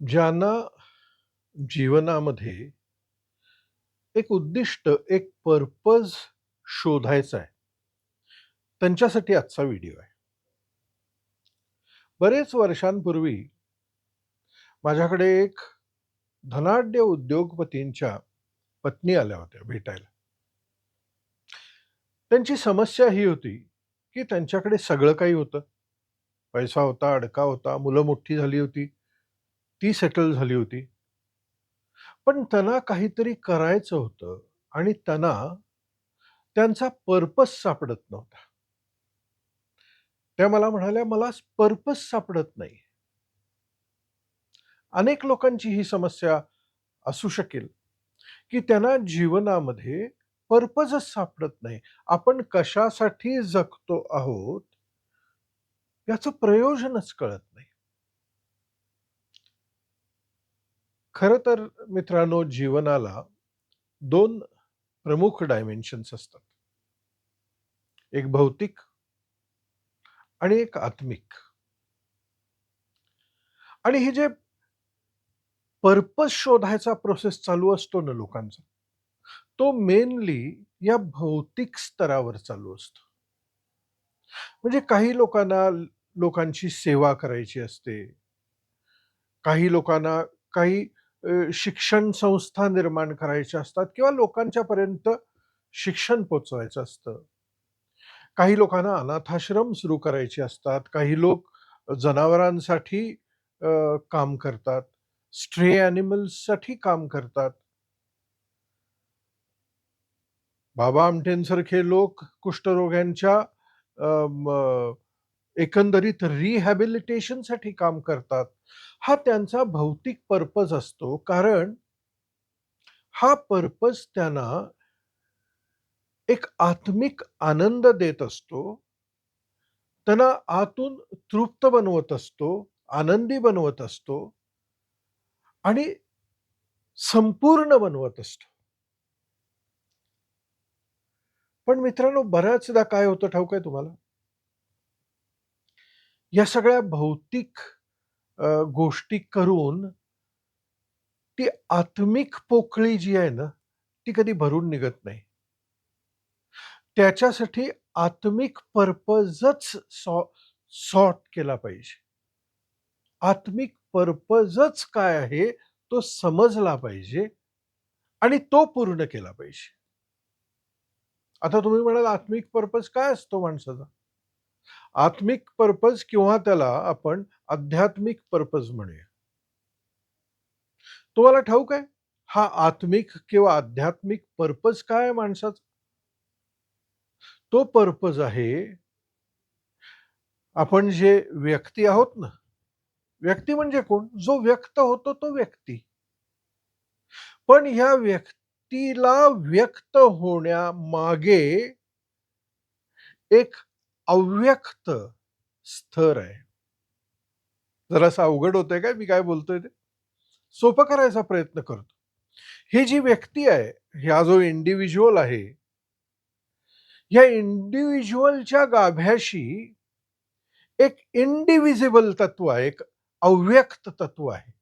ज्यांना जीवनामध्ये एक उद्दिष्ट, एक पर्पज शोधायचा आहे, त्यांच्यासाठी आजचा व्हिडिओ आहे. बरेच वर्षांपूर्वी माझ्याकडे एक धनाढ्य उद्योगपतींच्या पत्नी आल्या होत्या भेटायला. त्यांची समस्या ही होती, की त्यांच्याकडे सगळं काही होतं. पैसा होता, अडका होता, मुलं मोठी झाली होती, ती सेटल झाली होती. पण त्यांना काहीतरी करायचं होतं आणि त्यांना त्यांचा पर्पज सापडत नव्हता. त्या मला म्हणाल्या, "मला पर्पज सापडत नाही." अनेक लोकांची ही समस्या असू शकेल, की त्यांना जीवनामध्ये पर्पजच सापडत नाही. आपण कशासाठी जगतो आहोत, याचं प्रयोजनच कळत नाही. खरं तर मित्रांनो, जीवनाला दोन प्रमुख डायमेन्शन्स असतात. एक भौतिक आणि एक आत्मिक. आणि हे जे पर्पज शोधायचा प्रोसेस चालू असतो ना लोकांचा, तो मेनली या भौतिक स्तरावर चालू असतो. म्हणजे काही लोकांना लोकांची सेवा करायची असते. काही लोकांना काही शिक्षण संस्था निर्माण करायच्या असतात किंवा लोकांच्यापर्यंत शिक्षण पोचवायचं असतं. काही लोकांना अनाथाश्रम सुरू करायचे असतात. काही लोक जनावरांसाठी काम करतात. स्ट्रे ॲनिमल्ससाठी काम करतात. बाबा आमटेंसारखे लोक कुष्ठरोग्यांच्या एकंदरीत रिहॅबिलिटेशनसाठी काम करतात. हा त्यांचा भौतिक पर्पज असतो. कारण हा पर्पज त्यांना एक आत्मिक आनंद देत असतो. त्यांना आतून तृप्त बनवत असतो, आनंदी बनवत असतो आणि संपूर्ण बनवत असतो. पण मित्रांनो बऱ्याचदा काय होतं ठाऊक आहे तुम्हाला? या सगळ्या भौतिक गोष्टी करून ती आत्मिक पोकळी जी आहे ना, ती कधी भरून निघत नाही. त्याच्यासाठी आत्मिक पर्पजच सॉ सॉर्ट केला पाहिजे. आत्मिक पर्पजच काय आहे, तो समजला पाहिजे आणि तो पूर्ण केला पाहिजे. आता तुम्ही म्हणाल आत्मिक पर्पज काय असतो माणसाचा? आत्मिक पर्पज किंवा त्याला आपण आध्यात्मिक पर्पज म्हणूया. तुम्हाला ठाऊक आहे, हा आत्मिक किंवा आध्यात्मिक पर्पज काय आहे माणसाचा? तो पर्पज आहे आपण जे व्यक्ती आहोत ना, व्यक्ती म्हणजे कोण? जो व्यक्त होतो तो व्यक्ती. पण ह्या व्यक्तीला व्यक्त होण्यामागे एक अव्यक्त स्तर आहे. जरासा अवघड होतंय काय मी काय बोलतोय ते? सोपं करायचा प्रयत्न करतो. ही जी व्यक्ती आहे, हा जो इंडिव्हिज्युअल आहे, या इंडिव्हिज्युअलच्या गाभ्याशी एक इंडिव्हिजिबल तत्व आहे, एक अव्यक्त तत्व आहे.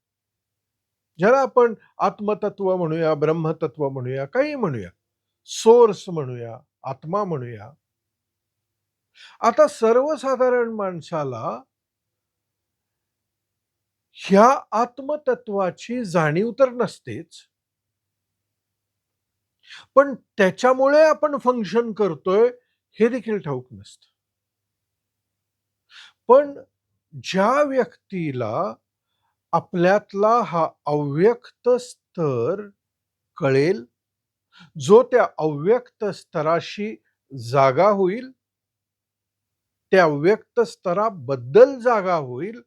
ज्याला आपण आत्मतत्व म्हणूया, ब्रह्मतत्व म्हणूया, काही म्हणूया. सोर्स म्हणूया, आत्मा म्हणूया. आता सर्वसाधारण माणसाला ह्या आत्मतत्वाची जाणीव तर नसतेच. पण त्याच्यामुळे आपण फंक्शन करतोय हे देखील ठाऊक नसतं. पण ज्या व्यक्तीला आपल्यातला हा अव्यक्त स्तर कळेल, जो त्या अव्यक्त स्तराशी जागा होईल, त्या अव्यक्त स्तराबद्दल जागा होईल,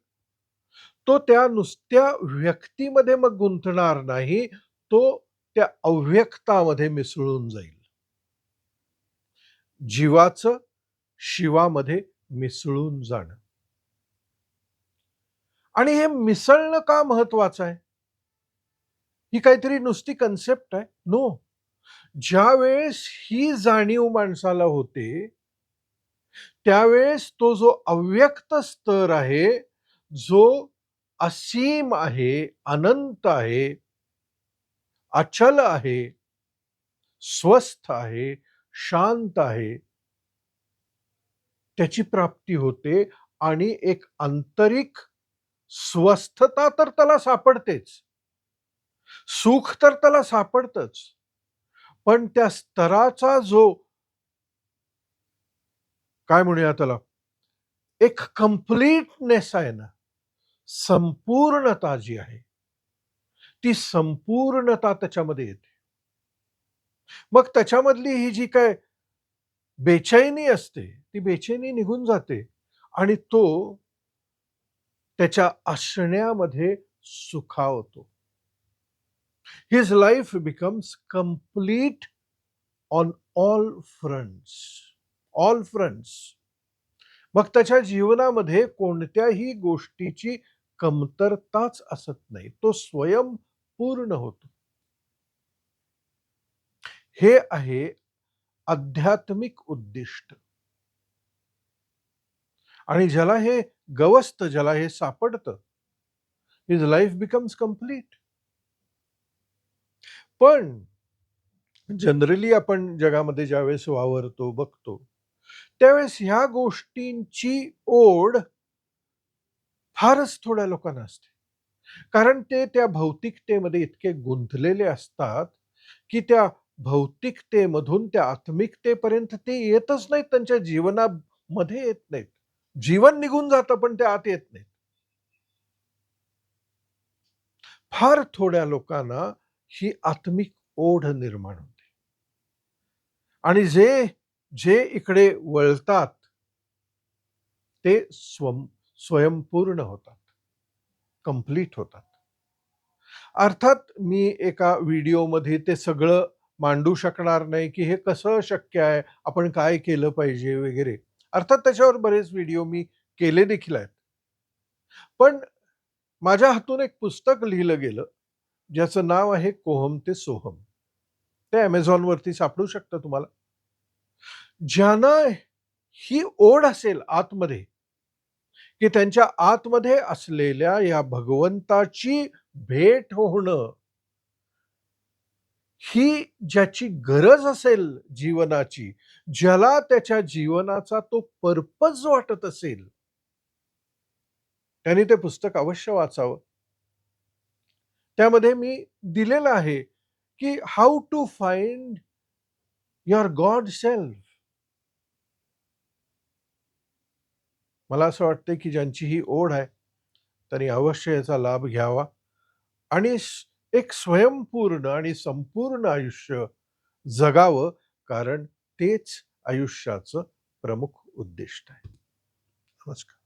तो त्या नुसत्या व्यक्तीमध्ये मग गुंतणार नाही, तो त्या अव्यक्तामध्ये मिसळून जाईल. जीवाचं शिवामध्ये मिसळून जाणं. आणि हे मिसळणं का महत्वाचं आहे? ही काहीतरी नुसती कन्सेप्ट आहे? नो. ज्यावेळेस ही जाणीव माणसाला होते, त्यावेळेस तो जो अव्यक्त स्तर आहे, जो असीम आहे अनंत आहे अचल आहे स्वस्थ आहे शांत आहे त्याची प्राप्ती होते आणि एक आंतरिक स्वस्थता तर त्याला सापडतेच. सुख तर त्याला सापडतच. पण त्या स्तराचा जो काय म्हणूया त्याला? एक कम्प्लीटनेस आहे ना संपूर्णता जी आहे ती संपूर्णता त्याच्यामध्ये येते. मग त्याच्यामधली ही जी काय बेचैनी असते ती बेचैनी निघून जाते आणि तो त्याच्या असण्यामध्ये सुखावतो. His life becomes complete on all fronts all fronts मग त्याच्या जीवनामध्ये कोणत्याही गोष्टीची कमतरताच असत नाही. तो स्वयं पूर्ण होतो. हे आहे आध्यात्मिक उद्दिष्ट. आणि ज्याला हे गवस्त ज्याला हे सापडतं हिज लाईफ बिकम्स कंप्लीट पण जनरली आपण जगामध्ये ज्यावेळेस वावरतो बघतो त्यावेळेस ह्या गोष्टींची ओढ फारच थोड्या लोकांना असते. कारण ते त्या भौतिकतेमध्ये इतके गुंतलेले असतात की त्या भौतिकतेमधून त्या आत्मिकतेपर्यंत ते येतच नाहीत त्यांच्या जीवनामध्ये येत नाहीत. जीवन निघून जातं पण ते आत येत नाहीत. फार थोड्या लोकांना ही आत्मिक ओढ निर्माण होते. आणि जे जे इकडे वळतात ते स्वम स्वयंपूर्ण होतात. कंप्लीट होतात. अर्थात मी एका व्हिडिओमध्ये ते सगळं मांडू शकणार नाही की हे कसं शक्य आहे आपण काय केलं पाहिजे वगैरे. अर्थात त्याच्यावर बरेच व्हिडिओ मी केले देखील आहेत. पण माझ्या हातून एक पुस्तक लिहिलं गेलं ज्याचं नाव आहे कोहम ते सोहम. ते अमेझॉनवरती सापडू शकतं तुम्हाला? ज्यांना ही ओढ असेल आतमध्ये की त्यांच्या आतमध्ये असलेल्या या भगवंताची भेट होणं ही ज्याची गरज असेल जीवनाची ज्याला त्याच्या जीवनाचा तो पर्पज वाटत असेल त्यांनी ते पुस्तक अवश्य वाचावं. त्यामध्ये मी दिलेलं आहे की how to find your god self मला असं वाटतं की ज्यांची ही ओढ आहे त्यांनी अवश्य याचा लाभ घ्यावा आणि एक स्वयंपूर्ण आणि संपूर्ण आयुष्य जगावं कारण तेच आयुष्याचं प्रमुख उद्दिष्ट आहे. नमस्कार.